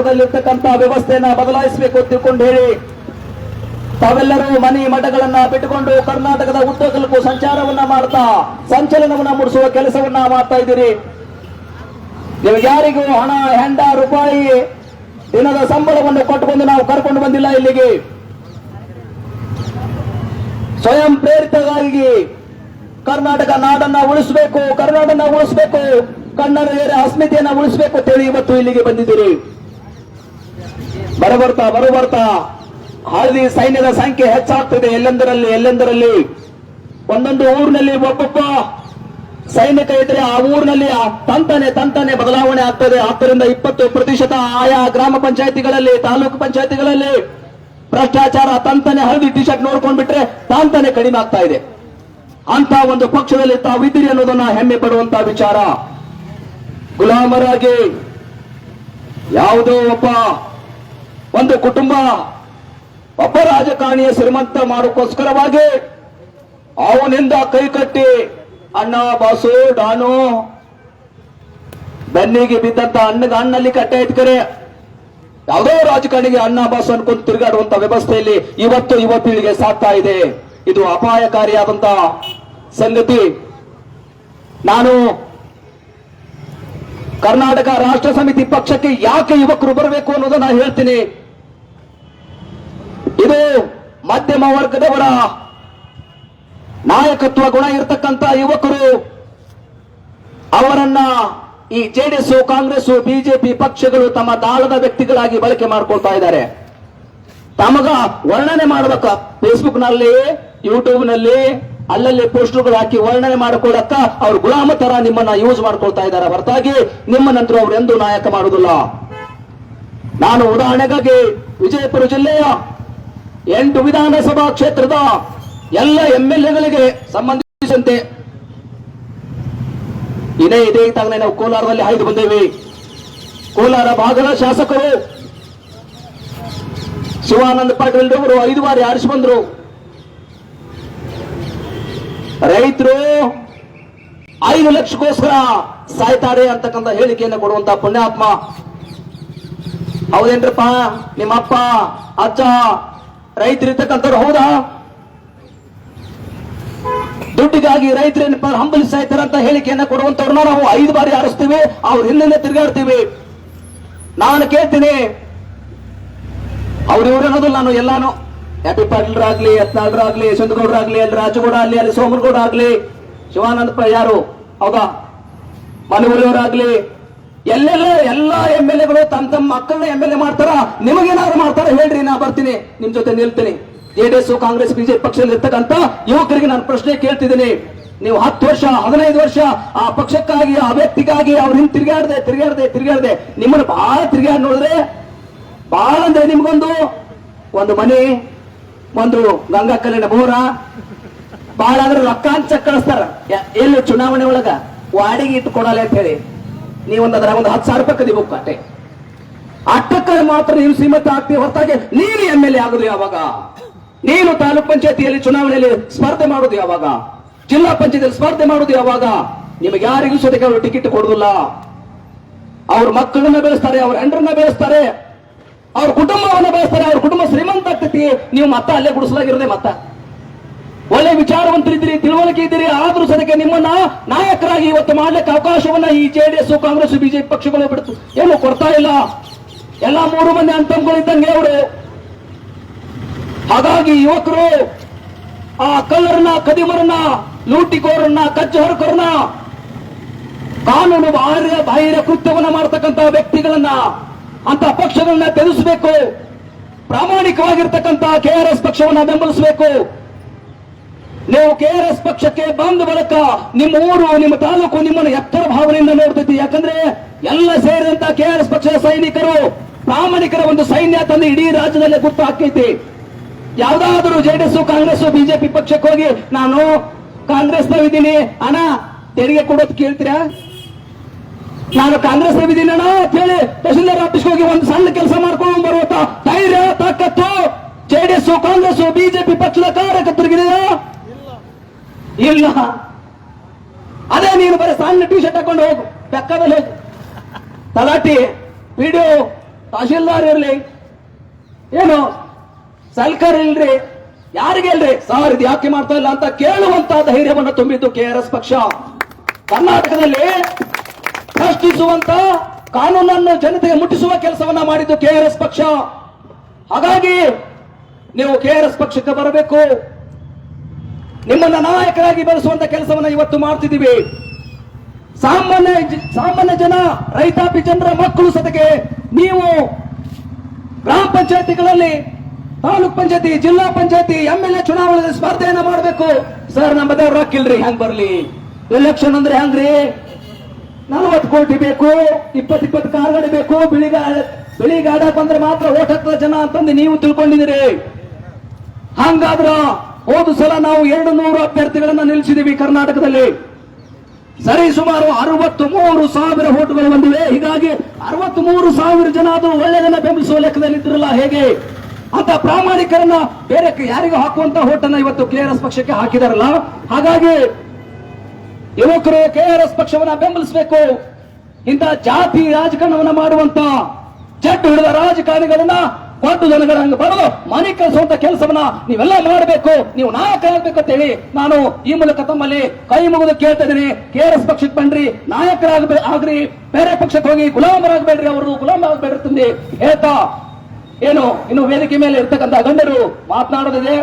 ಕರ್ನಾಟಕದಲ್ಲಿರ್ತಕ್ಕಂಥ ವ್ಯವಸ್ಥೆಯನ್ನ ಬದಲಾಯಿಸಬೇಕು ಅಂತ ತಿಳ್ಕೊಂಡು ಹೇಳಿ, ತಾವೆಲ್ಲರೂ ಮನೆ ಮಠಗಳನ್ನ ಬಿಟ್ಟುಕೊಂಡು ಕರ್ನಾಟಕದ ಉದ್ದಗಲಕ್ಕೂ ಸಂಚಾರವನ್ನ ಮಾಡ್ತಾ, ಸಂಚಲನವನ್ನ ಮೂಡಿಸುವ ಕೆಲಸವನ್ನ ಮಾಡ್ತಾ ಇದ್ದೀರಿ. ನೀವು ಯಾರಿಗೂ ಹಣ, ಹೆಂಡ, ರೂಪಾಯಿ, ದಿನದ ಸಂಬಳವನ್ನು ಕೊಟ್ಟುಕೊಂಡು ನಾವು ಕರ್ಕೊಂಡು ಬಂದಿಲ್ಲ ಇಲ್ಲಿಗೆ. ಸ್ವಯಂ ಪ್ರೇರಿತವಾಗಿ ಕರ್ನಾಟಕ ನಾಡನ್ನ ಉಳಿಸಬೇಕು, ಕರ್ನಾಟಕನ ಉಳಿಸಬೇಕು, ಕನ್ನಡ ಅಸ್ಮಿತೆಯನ್ನ ಉಳಿಸಬೇಕು ಅಂತೇಳಿ ಇವತ್ತು ಇಲ್ಲಿಗೆ ಬಂದಿದ್ದೀರಿ. ಬರಬರ್ತಾ ಬರಬರ್ತಾ ಹಳದಿ ಸೈನ್ಯದ ಸಂಖ್ಯೆ ಹೆಚ್ಚಾಗ್ತದೆ ಎಲ್ಲೆಂದರಲ್ಲಿ ಎಲ್ಲೆಂದರಲ್ಲಿ? ಒಂದೊಂದು ಊರಿನಲ್ಲಿ ಒಬ್ಬೊಬ್ಬ ಸೈನಿಕ ಇದ್ರೆ ಆ ಊರಿನಲ್ಲಿ ತಂತಾನೆ ತಂತಾನೆ ಬದಲಾವಣೆ ಆಗ್ತದೆ. ಹತ್ತರಿಂದ ಇಪ್ಪತ್ತು ಪ್ರತಿಶತ ಆಯಾ ಗ್ರಾಮ ಪಂಚಾಯತಿಗಳಲ್ಲಿ, ತಾಲೂಕು ಪಂಚಾಯತಿಗಳಲ್ಲಿ ಭ್ರಷ್ಟಾಚಾರ, ತಂತಾನೆ, ಹಳದಿ ಟಿ ಶರ್ಟ್ ನೋಡ್ಕೊಂಡ್ಬಿಟ್ರೆ ತಾಂತಾನೆ ಕಡಿಮೆ ಆಗ್ತಾ ಇದೆ. ಅಂತ ಒಂದು ಪಕ್ಷದಲ್ಲಿ ತಾವಿದ್ದೀರಿ ಅನ್ನೋದನ್ನ ಹೆಮ್ಮೆ ಪಡುವಂತ ವಿಚಾರ. ಗುಲಾಮರಾಗಿ ಯಾವುದೋ ಒಬ್ಬ ಒಂದು ಕುಟುಂಬ ಒಬ್ಬ ರಾಜಕಾರಣಿಯ ಶ್ರೀಮಂತ ಮಾಡೋಕ್ಕೋಸ್ಕರವಾಗಿ ಅವನಿಂದ ಕೈ ಕಟ್ಟಿ ಅಣ್ಣ, ಬಾಸು, ಡಾನು, ಬೆನ್ನಿಗೆ ಬಿದ್ದಂತ ಅಣ್ಣಗ ಅಣ್ಣಲ್ಲಿ ಕಟ್ಟೆ ಇಟ್ಕರೆ. ಯಾವುದೋ ರಾಜಕಾರಣಿಗೆ ಅಣ್ಣ, ಬಾಸು ಅನ್ಕೊಂಡು ತಿರುಗಾಡುವಂತ ವ್ಯವಸ್ಥೆಯಲ್ಲಿ ಇವತ್ತು ಯುವ ಪೀಳಿಗೆ ಸಾಕ್ತಾ ಇದೆ. ಇದು ಅಪಾಯಕಾರಿಯಾದಂತ ಸಂಗತಿ. ನಾನು ಕರ್ನಾಟಕ ರಾಷ್ಟ್ರ ಸಮಿತಿ ಪಕ್ಷಕ್ಕೆ ಯಾಕೆ ಯುವಕರು ಬರಬೇಕು ಅನ್ನೋದನ್ನ ಹೇಳ್ತೀನಿ. ಮಧ್ಯಮ ವರ್ಗದವರ ನಾಯಕತ್ವ ಗುಣ ಇರತಕ್ಕಂತ ಯುವಕರು, ಅವರನ್ನ ಈ ಜೆಡಿಎಸ್ ಕಾಂಗ್ರೆಸ್ ಬಿಜೆಪಿ ಪಕ್ಷಗಳು ತಮ್ಮ ದಾಳದ ವ್ಯಕ್ತಿಗಳಾಗಿ ಬಳಕೆ ಮಾಡ್ಕೊಳ್ತಾ ಇದ್ದಾರೆ. ತಮಗ ವರ್ಣನೆ ಮಾಡಬೇಕ. ಫೇಸ್ಬುಕ್ನಲ್ಲಿ ಯೂಟ್ಯೂಬ್ನಲ್ಲಿ ಅಲ್ಲಲ್ಲಿ ಪೋಸ್ಟರ್ಗಳು ಹಾಕಿ ವರ್ಣನೆ ಮಾಡಿಕೊಳ್ಳಕ್ಕ ಅವ್ರ ಗುಲಾಮ ತರ ನಿಮ್ಮನ್ನ ಯೂಸ್ ಮಾಡ್ಕೊಳ್ತಾ ಇದ್ದಾರೆ. ಹೊರತಾಗಿ ನಿಮ್ಮ ನಂತರ ಅವ್ರು ಎಂದೂ ನಾಯಕ ಮಾಡುವುದಿಲ್ಲ. ನಾನು ಉದಾಹರಣೆಗಾಗಿ ವಿಜಯಪುರ ಜಿಲ್ಲೆಯ ಎಂಟು ವಿಧಾನಸಭಾ ಕ್ಷೇತ್ರದ ಎಲ್ಲ ಎಲ್ ಎಗಳಿಗೆ ಸಂಬಂಧಿಸಿದಂತೆ ಇದೇ ಇದೇ ತಾಗಲೇ ನಾವು ಕೋಲಾರದಲ್ಲಿ ಹಾಯ್ದು ಬಂದೇವೆ. ಕೋಲಾರ ಭಾಗದ ಶಾಸಕರು ಶಿವಾನಂದ ಪಾಟೀಲ್ ಅವರು ಐದು ಬಾರಿ ಆರಿಸಿ ಬಂದರು. ರೈತರು ಐದು ಲಕ್ಷಕ್ಕೋಸ್ಕರ ಸಾಯ್ತಾರೆ ಅಂತಕ್ಕಂಥ ಹೇಳಿಕೆಯನ್ನು ಕೊಡುವಂತ ಪುಣ್ಯಾತ್ಮ. ಹೌದೇನ್ರಪ್ಪ, ನಿಮ್ಮಪ್ಪ, ಅಜ್ಜ ರೈತರಿರ್ತಕ್ಕಂಥವ್ರು ಹೌದಾ? ದುಡ್ಡಿಗಾಗಿ ರೈತರೇನು ಹಂಬಲಿಸ್ತಾ ಇದ್ದಾರೆ ಅಂತ ಹೇಳಿಕೆಯನ್ನ ಕೊಡುವಂತವ್ರನ್ನ ನಾವು ಐದು ಬಾರಿ ಆರಿಸ್ತೀವಿ, ಅವ್ರ ಹಿಂದೆ ತಿರುಗಾಡ್ತೀವಿ. ನಾನು ಕೇಳ್ತೀನಿ, ಅವ್ರ ನಾನು ಎಲ್ಲಾನು. ಹ್ಯಾಪಿ ಪಾಟೀಲ್ರಾಗ್ಲಿ ಯತ್ನಾಳ್ರಾಗ್ಲಿ ಯಶವಂತಗೌಡ್ರಾಗ್ಲಿ ಅಲ್ಲಿ ರಾಜಗೌಡ ಆಗ್ಲಿ ಅಲ್ಲಿ ಸೋಮನಗೌಡ ಆಗ್ಲಿ ಶಿವಾನಂದ ಯಾರು? ಹೌದಾ? ಮನವೂರಿಯವರಾಗ್ಲಿ ಎಲ್ಲೆಲ್ಲ ಎಲ್ಲಾ ಎಂ ಎಲ್ ಎಗಳು ತಮ್ಮ ತಮ್ಮ ಮಕ್ಕಳನ್ನ ಎಂ ಎಲ್ ಎ ಮಾಡ್ತಾರ? ನಿಮಗೇನಾದ್ರು ಮಾಡ್ತಾರ? ಹೇಳ್ರಿ, ನಾ ಬರ್ತೀನಿ. ನಿಮ್ ಜೊತೆ ನಿಲ್ತೀನಿ. ಜೆಡಿಎಸ್ ಕಾಂಗ್ರೆಸ್ ಬಿಜೆಪಿ ಪಕ್ಷದಲ್ಲಿ ಇರ್ತಕ್ಕಂತ ಯುವಕರಿಗೆ ನಾನು ಪ್ರಶ್ನೆ ಕೇಳ್ತಿದ್ದೀನಿ. ನೀವು ಹತ್ತು ವರ್ಷ, ಹದಿನೈದು ವರ್ಷ ಆ ಪಕ್ಷಕ್ಕಾಗಿ, ಆ ವ್ಯಕ್ತಿಗಾಗಿ ಅವ್ರ ಹಿಂದೆ ತಿರುಗಾಡದೆ ತಿರುಗಾಡದೆ ತಿರುಗಾಡದೆ ನಿಮ್ಮನ್ನ ಬಹಳ ತಿರುಗಾಡಿ ನೋಡಿದ್ರೆ ಬಹಳ ಅಂದ್ರೆ ನಿಮ್ಗೊಂದು ಒಂದು ಮನೆ, ಒಂದು ಗಂಗಾ ಕಲ್ಲಿನ ಬೋರ ಬಹಳ ಅಂದ್ರೆ ರೊಕ್ಕ ಅಂತ ಕಳಿಸ್ತಾರ ಎಲ್ಲಿ ಚುನಾವಣೆ ಒಳಗ? ವಾಡಿಗೆ ಇಟ್ಟು ಕೊಡಲ್ಲ ಅಂತ ಹೇಳಿ. ನೀವೊಂದು ಅದರ ಒಂದು ಹತ್ತು ಸಾವಿರ ರೂಪಾಯಿ ಕದಿಬೇಕು ಅಟ್ಟೆ ಅಟ್ಟಕ್ಕೆ ಮಾತ್ರ ನೀವು ಶ್ರೀಮಂತ ಆಗ್ತೀವಿ ಹೊರತಾಗಿ ನೀನು ಎಂ ಎಲ್ ಎ ಆಗುದು ಯಾವಾಗ? ನೀನು ತಾಲೂಕ್ ಪಂಚಾಯತಿಯಲ್ಲಿ ಚುನಾವಣೆಯಲ್ಲಿ ಸ್ಪರ್ಧೆ ಮಾಡುದು ಯಾವಾಗ? ಜಿಲ್ಲಾ ಪಂಚಾಯತಿಯಲ್ಲಿ ಸ್ಪರ್ಧೆ ಮಾಡುದು ಯಾವಾಗ? ನಿಮಗೆ ಯಾರಿಗೂ ಸದ್ಯಕ್ಕೆ ಅವರು ಟಿಕೆಟ್ ಕೊಡುದಿಲ್ಲ ಅವ್ರ ಮಕ್ಕಳನ್ನ ಬೆಳೆಸ್ತಾರೆ, ಅವ್ರ ಹೆಂಡ್ರನ್ನ ಬೆಳೆಸ್ತಾರೆ, ಅವ್ರ ಕುಟುಂಬವನ್ನ ಬೆಳೆಸ್ತಾರೆ, ಅವ್ರ ಕುಟುಂಬ ಶ್ರೀಮಂತ ಆಗ್ತೈತಿ. ನೀವು ಮತ್ತ ಅಲ್ಲೇ ಗುಡಿಸಲಾಗಿರೋದೇ ಮತ್ತ. ಒಳ್ಳೆ ವಿಚಾರವಂತರಿದ್ದೀರಿ, ತಿಳುವಳಿಕೆ ಇದ್ದೀರಿ, ಆದ್ರೂ ಸದ್ಯಕ್ಕೆ ನಿಮ್ಮನ್ನ ನಾಯಕರಾಗಿ ಇವತ್ತು ಮಾಡ್ಲಿಕ್ಕೆ ಅವಕಾಶವನ್ನ ಈ ಜೆಡಿಎಸ್ ಕಾಂಗ್ರೆಸ್ ಬಿಜೆಪಿ ಪಕ್ಷಗಳು ಬಿಡ್ತು. ಏನು ಕೊಡ್ತಾ ಇಲ್ಲ. ಎಲ್ಲಾ ಮೂರು ಮಂದಿ ಅಂತಂಗಳಿದ್ದಂಗೆ ಅವರು. ಹಾಗಾಗಿ ಯುವಕರು, ಆ ಕಲ್ಲರನ್ನ ಕದಿಮರನ್ನ, ಲೂಟಿಕೋರನ್ನ ಕಚ್ಚ ಹೊರಕೋರನ್ನ ಕಾನೂನು ಬಾಹಿರ ಬಾಹಿರ ಕೃತ್ಯವನ್ನ ಮಾಡತಕ್ಕಂತ ವ್ಯಕ್ತಿಗಳನ್ನ ಅಂತ ಪಕ್ಷಗಳನ್ನ ತೆಗೆಸಬೇಕು. ಪ್ರಾಮಾಣಿಕವಾಗಿರ್ತಕ್ಕಂತ ಕೆಆರ್ಎಸ್ ಪಕ್ಷವನ್ನ ಬೆಂಬಲಿಸಬೇಕು. ನೀವು ಕೆಆರ್ಎಸ್ ಪಕ್ಷಕ್ಕೆ ಬಂದ ಬಳಿಕ ನಿಮ್ಮ ಊರು, ನಿಮ್ಮ ತಾಲೂಕು ನಿಮ್ಮನ್ನು ಎತ್ತರ ಭಾವನೆಯಿಂದ ನೋಡ್ತೈತಿ ಯಾಕಂದ್ರೆ ಎಲ್ಲ ಸೇರಿದಂತ ಕೆಆರ್ಎಸ್ ಪಕ್ಷದ ಸೈನಿಕರು ಪ್ರಾಮಾಣಿಕರ ಒಂದು ಸೈನ್ಯ ತಂದು ಇಡೀ ರಾಜ್ಯದಲ್ಲಿ ಗುರ್ತು ಹಾಕೈತಿ. ಯಾವ್ದಾದ್ರೂ ಜೆಡಿಎಸ್ ಕಾಂಗ್ರೆಸ್ ಬಿಜೆಪಿ ಪಕ್ಷಕ್ಕೆ ಹೋಗಿ, ನಾನು ಕಾಂಗ್ರೆಸ್ ಇದ್ದೀನಿ ಅಣ್ಣ, ತೆರಿಗೆ ಕೊಡೋದು ಕೇಳ್ತೀರಾ? ನಾನು ಕಾಂಗ್ರೆಸ್ ಇದ್ದೀನಿ ಅಣ್ಣ ಹೇಳಿ ತಹಸೀಲ್ದಾರ್ ಆಫೀಸ್ಗೆ ಹೋಗಿ ಒಂದು ಸಣ್ಣ ಕೆಲಸ ಮಾಡ್ಕೊಂಡು ಬರುವಂತ ಧೈರ್ಯ, ತಾಕತ್ತು ಜೆಡಿಎಸ್ ಕಾಂಗ್ರೆಸ್ ಬಿಜೆಪಿ ಪಕ್ಷದ ಕಾರ್ಯಕರ್ತರಿಗಿದೆಯಾ? ಇಲ್ಲ. ಅದೇ ನೀನು ಬರೀ ಸಣ್ಣ ಟಿ ಶರ್ಟ್ ಹಾಕೊಂಡು ಹೋಗು. ಬೆಕ್ಕದಲ್ಲಿ ಹೋಗು. ತಲಾಟಿ ಪಿಡಿಯೋ ತಹಶೀಲ್ದಾರ್ ಇರಲಿ. ಏನು? ಸಲ್ಕರ್ ಇಲ್ರಿ. ಯಾರಿಗೆ ಇಲ್ರಿ? ಸಾರ್ ಇದು ಯಾಕೆ ಮಾಡ್ತಾ ಇಲ್ಲ ಅಂತ ಕೇಳುವಂತ ಧೈರ್ಯವನ್ನು ತುಂಬಿದ್ದು ಕೆ ಆರ್ ಎಸ್ ಪಕ್ಷ. ಕರ್ನಾಟಕದಲ್ಲಿ ಪ್ರಶ್ನಿಸುವಂತ ಕಾನೂನನ್ನು ಜನತೆಗೆ ಮುಟ್ಟಿಸುವ ಕೆಲಸವನ್ನ ಮಾಡಿದ್ದು ಕೆ ಆರ್ ಎಸ್ ಪಕ್ಷ. ಹಾಗಾಗಿ ನೀವು ಕೆ ಆರ್ ಎಸ್ ಪಕ್ಷಕ್ಕೆ ಬರಬೇಕು. ನಿಮ್ಮನ್ನ ನಾಯಕರಾಗಿ ಬೆಳೆಸುವಂತ ಕೆಲಸವನ್ನು ಇವತ್ತು ಮಾಡ್ತಿದ್ದೀವಿ. ಸಾಮಾನ್ಯ ಸಾಮಾನ್ಯ ಜನ, ರೈತಾಪಿ ಜನರ ಮಕ್ಕಳು ಸತಗೆ ನೀವು ಗ್ರಾಮ ಪಂಚಾಯತಿಗಳಲ್ಲಿ, ತಾಲೂಕ್ ಪಂಚಾಯತಿ, ಜಿಲ್ಲಾ ಪಂಚಾಯತಿ ಎಂ ಎಲ್ ಎ ಚುನಾವಣೆ ಸ್ಪರ್ಧೆಯನ್ನ ಮಾಡಬೇಕು. ಸರ್ ನಮ್ಮದವ್ರು ಹಾಕಿಲ್ರಿ ಹೆಂಗ್ ಬರ್ಲಿ? ಎಲೆಕ್ಷನ್ ಅಂದ್ರೆ ಹೆಂಗ್ರಿ? ನಲವತ್ತು ಕೋಟಿ ಬೇಕು ಇಪ್ಪತ್ ಇಪ್ಪತ್ತು ಕಾರ್ಗಳು ಬೇಕು ಬಿಳಿಗಾಡ ಬಿಳಿಗಾಡ ಬಂದ್ರೆ ಮಾತ್ರ ಓಟ್ ಹತ್ತದ ಜನ ಅಂತಂದು ನೀವು ತಿಳ್ಕೊಂಡಿದ್ದೀರಿ. ಹಂಗಾದ್ರ ಹೋದ ಸಲ ನಾವು ಎರಡು ನೂರು ಅಭ್ಯರ್ಥಿಗಳನ್ನ ನಿಲ್ಲಿಸಿದೀವಿ ಕರ್ನಾಟಕದಲ್ಲಿ. ಸರಿ, ಸುಮಾರು ಅರವತ್ತು ಮೂರು ಸಾವಿರ ಓಟುಗಳು ಬಂದಿವೆ. ಹೀಗಾಗಿ ಅರವತ್ತು ಮೂರು ಸಾವಿರ ಜನ ಅದು ಒಳ್ಳೆಯದನ್ನ ಬೆಂಬಲಿಸುವ ಲೆಕ್ಕದಲ್ಲಿ ಇದ್ರಲ್ಲ ಹೇಗೆ? ಅಂತ ಪ್ರಾಮಾಣಿಕರನ್ನ ಬೇರೆ ಯಾರಿಗೂ ಹಾಕುವಂತ ಓಟನ್ನ ಇವತ್ತು ಕೆ ಆರ್ ಎಸ್ ಪಕ್ಷಕ್ಕೆ ಹಾಕಿದಾರಲ್ಲ. ಹಾಗಾಗಿ ಯುವಕರು ಕೆ ಆರ್ ಎಸ್ ಪಕ್ಷವನ್ನ ಬೆಂಬಲಿಸಬೇಕು. ಇಂತ ಜಾತಿ ರಾಜಕಾರಣವನ್ನ ಮಾಡುವಂತ ಜಟ್ ಹಿಡಿದ ರಾಜಕಾರಣಿಗಳನ್ನ ಕೊಟ್ಟು ಹಂಗೆ ಬರಲು ಮನೆ ಕಳಿಸುವಂತ ಕೆಲಸವನ್ನ ನೀವೆಲ್ಲ ಮಾಡಬೇಕು, ನೀವು ನಾಯಕ ಅಂತ ಹೇಳಿ ನಾನು ಈ ಮೂಲಕ ತಮ್ಮಲ್ಲಿ ಕೈ ಮುಗಿದು ಕೇಳ್ತಾ ಇದ್ದೀನಿ. ಕೆ ಆರ್ ಎಸ್ ಪಕ್ಷಕ್ಕೆ ಬನ್ರಿ, ನಾಯಕರಾಗಬೇ, ಆಗ್ರಿ. ಬೇರೆ ಪಕ್ಷಕ್ಕೆ ಹೋಗಿ ಗುಲಾಮರಾಗಬೇಡ್ರಿ ಅವರು ಗುಲಾಮ ಆಗ್ಬೇಡ್ರಿ ಹೇಳ್ತಾ, ಏನು, ಇನ್ನು ವೇದಿಕೆ ಮೇಲೆ ಇರ್ತಕ್ಕಂಥ ಗಂಡರು ಮಾತನಾಡೋದಿದೆ.